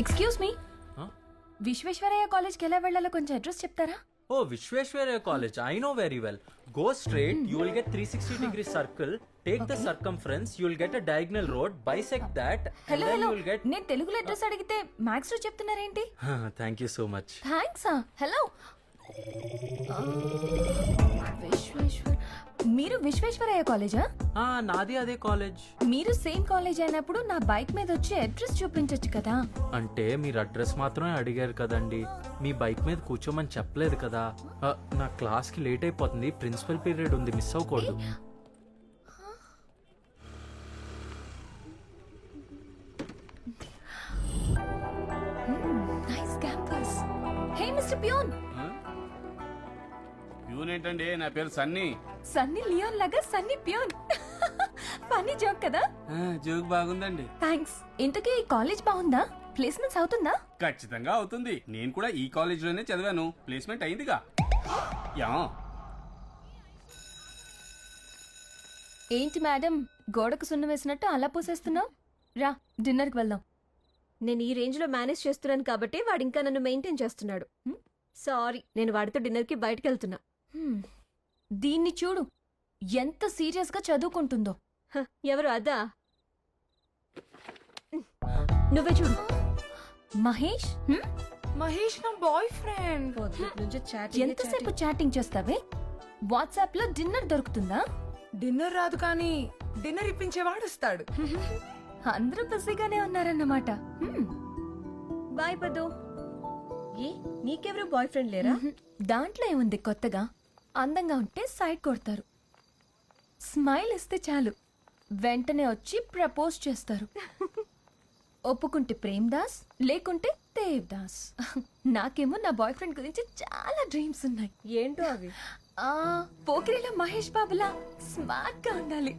Excuse me Visvesvaraya కాలేజ్కి ఎలా వెళ్ళాలో కొంచెం అడ్రస్ చెప్తారా? ఓ Visvesvaraya college I know very well go straight you will get three sixty degree circle take the circumference friends you will get a diagonal road bisect that hello hello get నేను తెలుగులో address అడిగితే మాక్స్లో చెప్తున్నారేంటి? Thank you so much thanks hello Visvesvar మీరు విశ్వేశ్వరయ్య కాలేజా Ah, నాది అదే college మీరు same college అయినప్పుడు నా బైక్ మీద వచ్చి అడ్రస్ చూపించొచ్చు కదా. అంటే మీరు అడ్రస్ మాత్రమే అడిగారు కదండి. మీ బైక్ మీద కూర్చోమని చెప్పలేదు కదా. నా క్లాస్కి లేట్ అయిపోతుంది. ప్రిన్సిపల్ పీరియడ్ ఉంది. మిస్ అవ్వకూడదు. Nice campus hey mister peon peon ఏంటండి నా పేరు సన్నీ. సన్నీ లియోన్ లాగా సన్నీ పియోన్. ఫన్నీ జోక్ కదా? జోక్ బాగుందండి. థ్యాంక్స్ ఇంతకీ ఈ కాలేజ్ బాగుందా? ప్లేస్మెంట్స్ అవుతుందా? ఖచ్చితంగా అవుతుంది. నేను కూడా ఈ కాలేజ్లోనే చదివాను. ప్లేస్మెంట్ అయిందిగా. యా. ఏంటి మేడం? గోడకు సున్నం వేసినట్టు అలా పూసేస్తున్నావు? రా డిన్నర్కి వెళ్దాం. నేను ఈ రేంజ్లో మేనేజ్ చేస్తున్నాను కాబట్టి వాడు ఇంకా నన్ను మెయింటైన్ చేస్తున్నాడు. సారీ నేను వాడితో డిన్నర్కి బయటకు వెళ్తున్నా. దీన్ని చూడు ఎంత సీరియస్గా చదువుకుంటుందో. హ, ఎవరు అదా? నువ్వే చూడు. మహేష్? హ్మ్? మహేష్ నా బాయ్ ఫ్రెండ్. ఎంతసేపు చాటింగ్. చేస్తావే? వాట్సాప్లో డిన్నర్ దొరుకుతుందా? డిన్నర్ రాదు కానీ డిన్నర్ ఇప్పించేవాడు వస్తాడు. అందరూ బిజీగానే ఉన్నారన్నమాట. హ్మ్. బాయ్ పదు ఏ నీకెవరు బాయ్ ఫ్రెండ్ లేరా. దాంట్లో ఏముంది కొత్తగా? అందంగా ఉంటే సైడ్ కొడతారు. స్మైల్ ఇస్తే చాలు. వెంటనే వచ్చి ప్రపోజ్ చేస్తారు. ఒప్పుకుంటే ప్రేమ్ దాస్ లేకుంటే దేవ్ దాస్ నాకేమో నా బాయ్ ఫ్రెండ్ గురించి చాలా డ్రీమ్స్ ఉన్నాయి. ఏంటో అవి? ఆ పోకిరిలో మహేష్ బాబులా స్మార్ట్గా ఉండాలి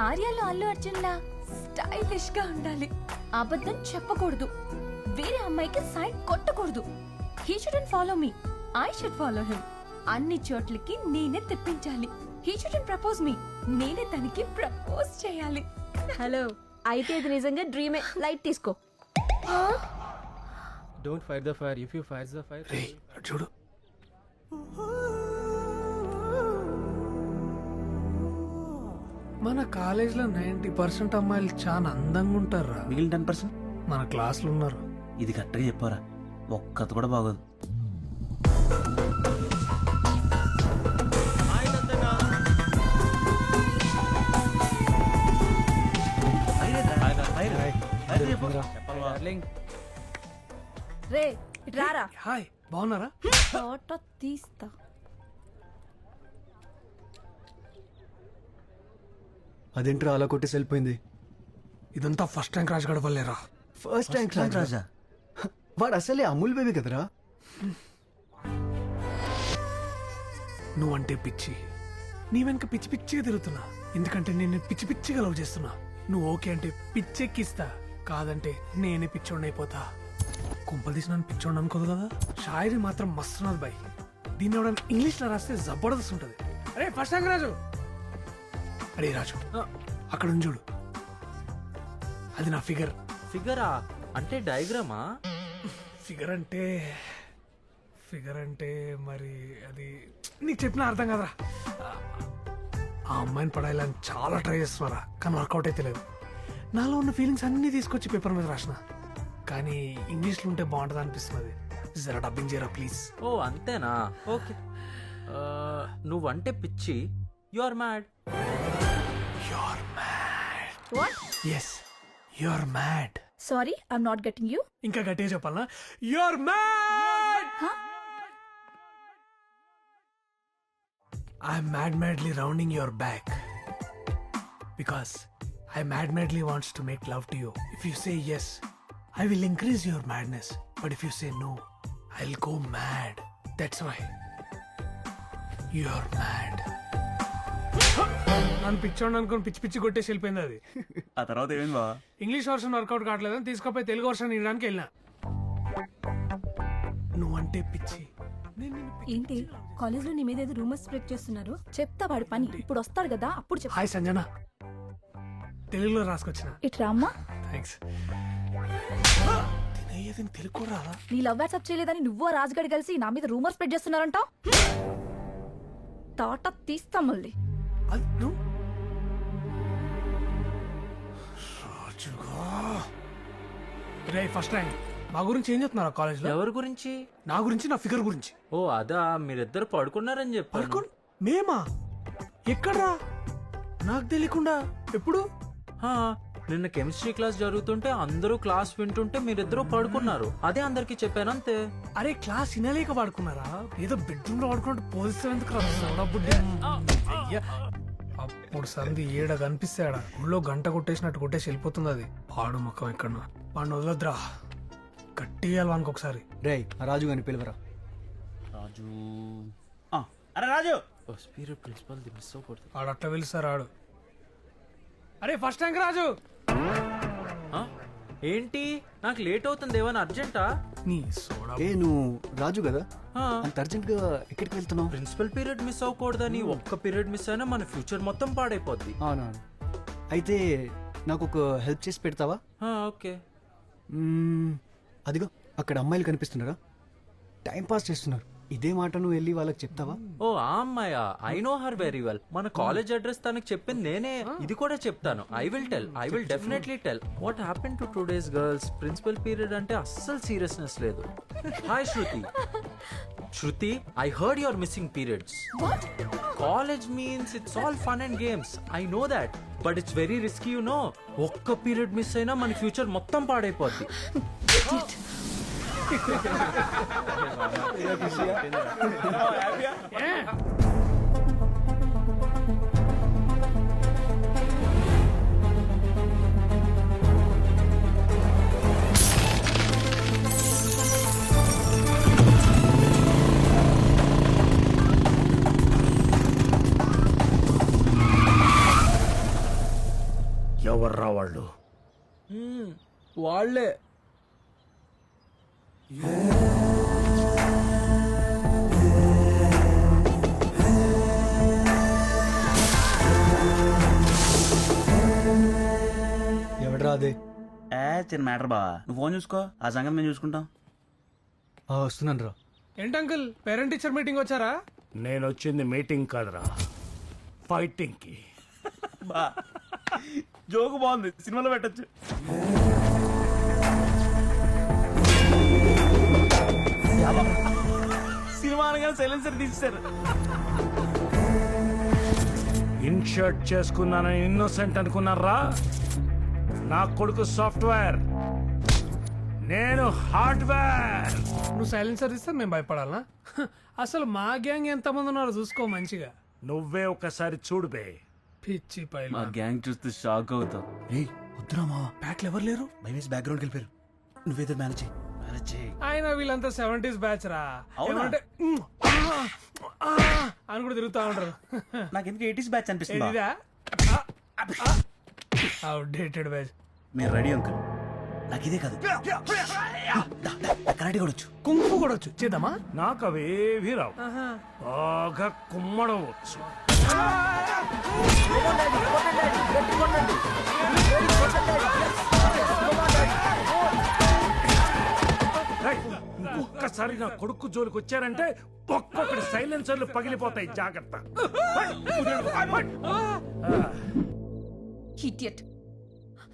ఆర్యాలో అల్లు అర్జున్ లా స్టైలిష్గా ఉండాలి. అబద్ధం చెప్పకూడదు. వేరే అమ్మాయికి సైడ్ కొట్టకూడదు. He shouldn't follow me I should follow him అన్ని చోట్లకి నేనే తెప్పించాలి. హీ షుడెంట్ ప్రపోజ్ మీ నేనే తనకి ప్రపోజ్ చేయాలి. హలో అయితే ఇది నిజంగా డ్రీమే లైట్ తీసుకో. The fire. If you fight the fire, రేయ్ అటు చూడు. మన కాలేజీలో నైంటీ పర్సెంట్ అమ్మాయిలు చాలా అందంగా ఉంటారా మిగిలిన టెన్ పర్సెంట్? మన క్లాస్లో ఉన్నారు. ఇది కరెక్ట్గా చెప్పారా ఒక్కత కూడా బాగోదు. Darling, రే ఇటు రారా? హాయ్ బాగున్నారా? ఫోటో తీస్తా. అదేంట్రా అలా కొట్టేసి వెళ్ళిపోయింది? ఇదంతా ఫస్ట్ ర్యాంక్ రాజు గడవలేరా ఫస్ట్ ర్యాంక్ రాజా వాడు అసలే అమూల్ బేబీ కదరా? నువ్వంటే పిచ్చి. నీ వెనక పిచ్చి పిచ్చిగా తిరుగుతున్నా. ఎందుకంటే నేను పిచ్చి పిచ్చిగా లవ్ చేస్తున్నా. నువ్వు ఓకే అంటే పిచ్చెక్కిస్తా. కాదంటే నేనే పిచ్చోడిని అయిపోతా. కుంపలు తీసి నన్ను పిచ్చోడిని అనుకోదు కదా? షాయరీ మాత్రం మస్తున్నది బాయ్. దీన్ని ఎవడన్నా ఇంగ్లీష్లో రాస్తే జబర్దస్త్ ఉంటుంది. అరే ఫస్ట్ రాజు. అరే రాజు అక్కడ ఉంది చూడు. అది నా ఫిగర్. ఫిగరా? అంటే డయాగ్రామా? ఫిగర్ అంటే ఫిగర్ అంటే మరి అది నీకు చెప్పిన అర్థం కదరా. ఆ అమ్మాయిని పడాలని చాలా ట్రై చేస్తున్నారా? కానీ వర్కౌట్ అయితే లేదు. నాలో ఉన్న ఫీలింగ్స్ అన్నీ తీసుకొచ్చి పేపర్ మీద రాసిన. కానీ ఇంగ్లీష్లో ఉంటే బాగుంటుంది అనిపిస్తున్నది జరా డబ్బింగ్ చేయరా ప్లీజ్ ఓ అంతేనా? ఓకే. నువ్వంటే పిచ్చి. You are mad you're mad what yes you're mad sorry I'm not getting you ఇంకా గట్టిగా చెప్పాలనా you're mad I'm mad madly rounding your back because I mad madly wants to make love to you if you say yes I will increase your madness but if you say no I will go mad that's why you're mad నన్ను పిచ్చోండి అనుకుని పిచ్చి పిచ్చి కొట్టేసి వెళ్ళిపోయింది అది. ఆ తర్వాత ఏమైంది బా ఇంగ్లీష్ వర్షన్ వర్కౌట్ కావట్లేదని తీసుకుపోయి తెలుగు వర్షన్ ఇవ్వడానికి వెళ్ళినా. నువ్వంటే పిచ్చి. నేను నిన్ను పిచ్చి ఏంటి? కాలేజ్లో నీ మీద ఏదో రూమర్స్ స్ప్రెడ్ చేస్తున్నారు. చెప్తా వాడి పని. ఇప్పుడు వస్తాడు కదా అప్పుడు చెప్తా. హాయ్ సంజన. తెలుగులో రాసుకొచ్చిన. ఇటు రామ్మా. థ్యాంక్స్ తినయ్యేది తెలుగు కూడా రాదా? నీ లవ్ వాట్సాప్ చేయలేదని నువ్వు ఆ రాజుగడి కలిసి నా మీద రూమర్ స్ప్రెడ్ చేస్తున్నారంట? తాట తీస్తాం మళ్ళీ. అది నువ్వు? రాజుగా. రే ఫస్ట్ టైం మా గురించి ఏం చెప్తున్నారు కాలేజ్లో ఎవరి గురించి? నా గురించి నా ఫిగర్ గురించి. ఓ అదా మీరిద్దరు పడుకున్నారని చెప్పారు పడుకోండి. మేమా? ఎక్కడ్రా? నాకు తెలియకుండా. ఎప్పుడు? నిన్న కెమిస్ట్రీ క్లాస్ జరుగుతుంటే అందరూ క్లాస్ వింటుంటే మీరిద్దరూ పడుకున్నారు. అదే అందరికి చెప్పాను అంతే. అరే క్లాస్ వినలేక పడుకున్నారా? ఏదో బెడ్రూమ్లో పడుకున్నట్టు పోజిషన్ ఎందుకు. అప్పుడు సంధి ఏడ కనిపిస్తాడా? ఊళ్ళో గంట కొట్టేసినట్టు కొట్టేసి వెళ్ళిపోతుంది అది. పాడు ముఖం ఎక్కడ వాడిని వదలొద్దురా. గట్టిగా వానికి ఒకసారి. రే రాజు గాని పిలువరా? రాజు. ఆ, అరే రాజు! ప్రిన్సిపల్ ఆడు అట్లా పిలుస్తారు ఆడు. అరే ఫస్ట్ ర్యాంక్ రాజు. ఆ? ఏంటి? నాకు లేట్ అవుతుంది ఏమైనా అర్జెంటా? నీ సోడా ఏ నువ్వు రాజు కదా? ఆ. అంత అర్జెంట్గా ఎక్కడికి వెళ్తున్నావు? ప్రిన్సిపల్ పీరియడ్ మిస్ అవ్వకూడదని ఒక్క పీరియడ్ మిస్ అయినా మన ఫ్యూచర్ మొత్తం పాడైపోద్ది. అవునవును. అయితే నాకు ఒక హెల్ప్ చేసి పెడతావా? ఆ, ఓకే. మ్మ్, అదిగో అక్కడ అమ్మాయిలు కనిపిస్తున్నారా? టైం పాస్ చేస్తున్నారు. ఇదే మాట నువ్వు వెళ్ళి వాళ్ళకి చెప్తావా? ఓ ఆ అమ్మాయా I know her very well మన కాలేజ్ అడ్రస్ తనకి చెప్పింది నేనే. ఇది కూడా చెప్తాను. I will tell I will definitely tell what happen to today's girls principal period అంటే అస్సలు సీరియస్నెస్ లేదు. Hi Shruti Shruti I heard your missing periods college means it's all fun and games I know that but it's very risky you know ఒక్క period miss అయినా మన future మొత్తం పాడైపోద్ది. ఎవర్రా వాళ్ళు? వాళ్ళే. ఎవడరా అదే? ఏ చిన్న మ్యాటర్ బా నువ్వు ఫోన్ చూసుకో ఆ సంగతి మేము చూసుకుంటాం. వస్తున్నాను రా ఏంటి అంకుల్ పేరెంట్ టీచర్ మీటింగ్ వచ్చారా? నేను వచ్చింది మీటింగ్ కాదురా ఫైటింగ్కి బా జోకు బాగుంది సినిమాలో పెట్టచ్చు. సినిమా అనగానే సైలెన్సర్ తీసేశారు. ఇన్షర్ట్ చేసుకున్నానని ఇన్నోసెంట్ అనుకున్నారా? నా కొడుకు సాఫ్ట్వేర్. నేను హార్డ్వేర్. నువ్వు సైలెన్సర్ ఇస్తే మేము భయపడాలనా? హ, అసలు మా గ్యాంగ్ ఎంతమంది ఉన్నారో చూసుకో మంచిగా. నువ్వే ఒకసారి చూడు బే. పిచ్చి మా పైన గ్యాంగ్ చూస్తే షాక్ అవుతావు రే వద్దురా మా బ్యాట్లు ఎవరు లేరు? భయమేసి బ్యాక్గ్రౌండ్కి వెళ్ళిపోయారు. నువ్వేదో మేనేజ్ చేయి. ఆయన వీళ్ళంతా సెవెంటీస్ బ్యాచ్ రా? ఏమంటే అని కూడా తిరుగుతా ఉంటారు. నాకు ఎందుకు ఎయిటీస్ బ్యాచ్ అనిపిస్తుంది బా. ఇదిదా అవుడేటెడ్ బ్యాచ్ మీరు రెడీ అంకుల్ నాకు ఇదే కాదు. కరాటే కూడా వచ్చు కుంకు కూడా వచ్చు చేద్దామా? నాకు అవేవి రావు. బాగా కుమ్మడం వచ్చు. ఏయ్, ఒక్కసారి నా కొడుకు జోలికి వచ్చారంటే ఒక్కొక్కటి సైలెన్సర్లు పగిలిపోతాయి. జాగ్రత్త. ఇడియట్.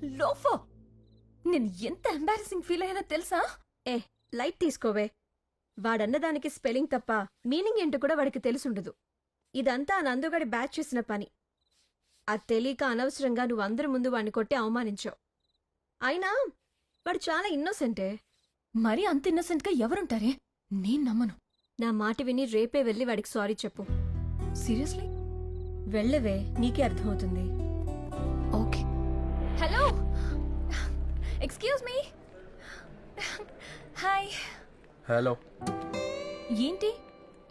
లోఫో నేను ఎంత ఎంబారసింగ్ ఫీల్ అయ్యానో తెలుసా? ఏ లైట్ తీసుకోవే. వాడన్నదానికి స్పెల్లింగ్ తప్ప మీనింగ్ ఏంటో కూడా వాడికి తెలుసుండదు. ఇదంతా ఆ నందుగడి బ్యాచ్ చేసిన పని. అది తెలియక అనవసరంగా నువ్వు అందరి ముందు వాడిని కొట్టి అవమానించావు. అయినా వాడు చాలా ఇన్నోసెంటే మరి అంత ఇన్నసెంట్గా ఎవరుంటారే? నేను నమ్మను. నా మాట విని రేపే వెళ్ళి వాడికి సారీ చెప్పు. సీరియస్లీ? వెళ్ళవే నీకే అర్థమవుతుంది. Okay. Hello! Excuse me! Hi. Hello. ఏంటి?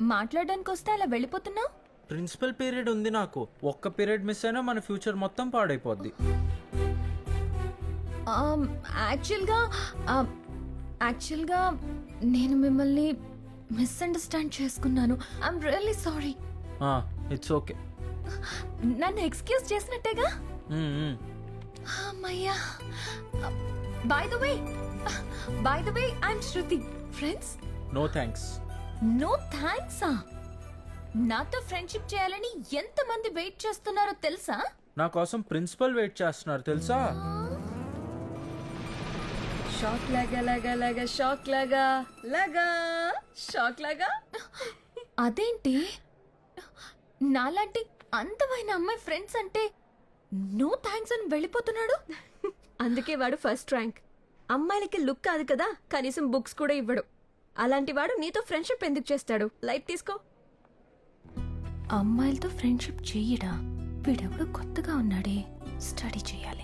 మాట్లాడడానికి వస్తే అలా వెళ్ళిపోతున్నావు? ప్రిన్సిపల్ పీరియడ్ ఉంది నాకు. ఒక్క పీరియడ్ మిస్ అయినా మన ఫ్యూచర్ మొత్తం పాడైపోద్ది. యాక్చువల్గా యాక్చువల్గా నేను మిమ్మల్ని మిస్అండర్స్టాండ్ చేసుకున్నాను. I'm really sorry it's okay నన్ను ఎక్స్క్యూజ్ చేసినట్టేగా? అమ్మయ్యా. By the way by the way I'm Shruti friends no thanks no thanks నాతో ఫ్రెండ్షిప్ చేయాలని ఎంతమంది వెయిట్ చేస్తున్నారో తెలుసా? నా కోసం ప్రిన్సిపల్ వెయిట్ చేస్తున్నారు తెలుసా? షాక్ లాగా లాగా లాగా షాక్ లాగా లాగా షాక్ లాగా. అదేంటి? నాలాంటి అందమైన అమ్మాయి ఫ్రెండ్స్ అంటే నో థ్యాంక్స్ అని వెళ్ళిపోతున్నాడు? అందుకే వాడు ఫస్ట్ ర్యాంక్ అమ్మాయిలకి లుక్ కాదు కదా కనీసం బుక్స్ కూడా ఇవ్వడు. అలాంటి వాడు నీతో ఫ్రెండ్షిప్ ఎందుకు చేస్తాడు? లైట్ తీసుకో. అమ్మాయిలతో ఫ్రెండ్షిప్ చెయ్యడా వీడెవడో కొత్తగా ఉన్నాడే. స్టడీ చేయాలి.